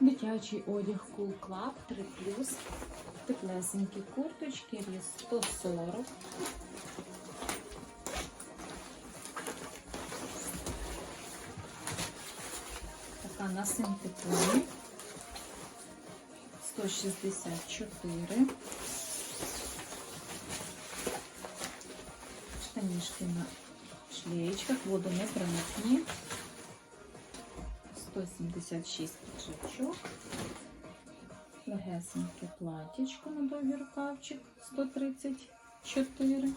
Дитячий одяг Cool Club 3 Теплесенькі курточки, різ 140. Така на синтепоні 164. Штанішки на шлеєчках, водонепроникні. 176 піджачок. Легесеньке платічко на довгий рукавчик 134.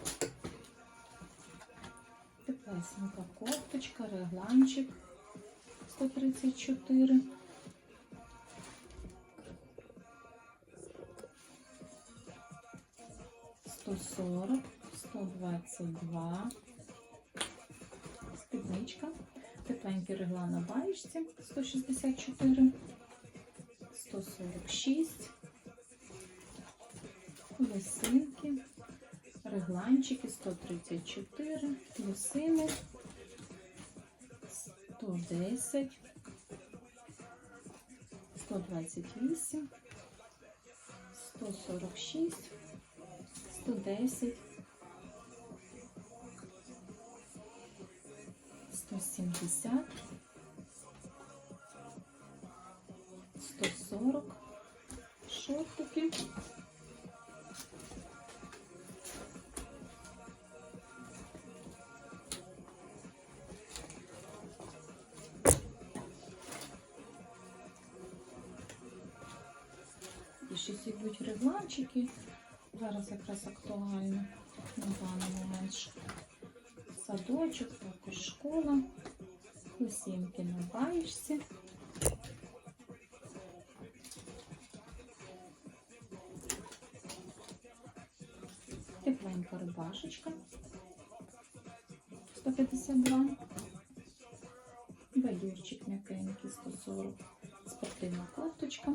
Теплесенька кофточка, регланчик 134. Сто сорок, сто двадцять два. Спідничка. Тепленький регла на баєчці 164, 146, лосинки, регланчики 134, лосини 110, 128, 146, 110, 170, 140 шортики. І щось йдуть регланчики. Зараз якраз актуально на даний момент садочок, також школа, лосінки на баєчці. Тепленька рубашечка 152, велюрчик м'якенький 140, спортивна кофточка,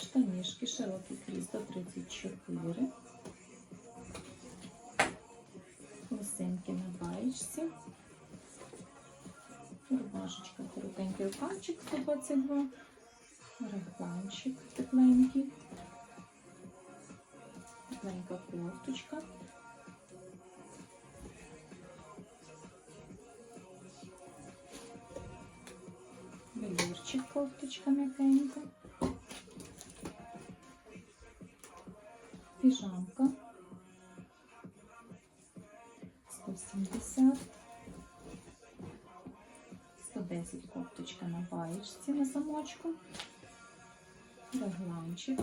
штанішки, широкий хріст 134. На. Рубашечка, коротенький рукавчик 122, регланчик тепленький, тепленька кофточка. Велюрчик, кофточка м'якенька. Піжамка. 170, 110 кофточка на баєчці на замочку, регланчик,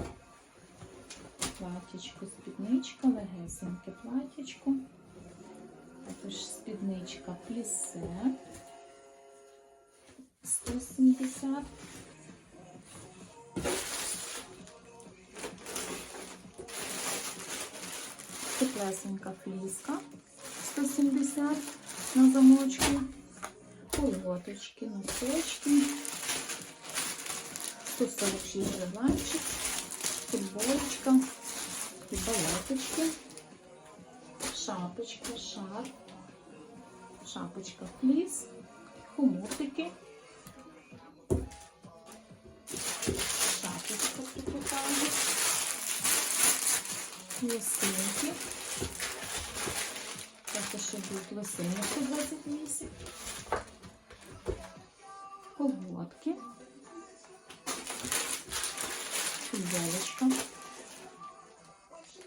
платічко, спідничка, легесеньке платічко, також спідничка плісе. 170. Теплесенька фліска 170 на замочку, колготочки, носочки, 146 регланчик, футболочка, балеточки, шапочка, шар, шапочка фліс, хомутики, шапочка прикрутає, лосинки. Також ще будуть лосини 128, колготки, футболочка.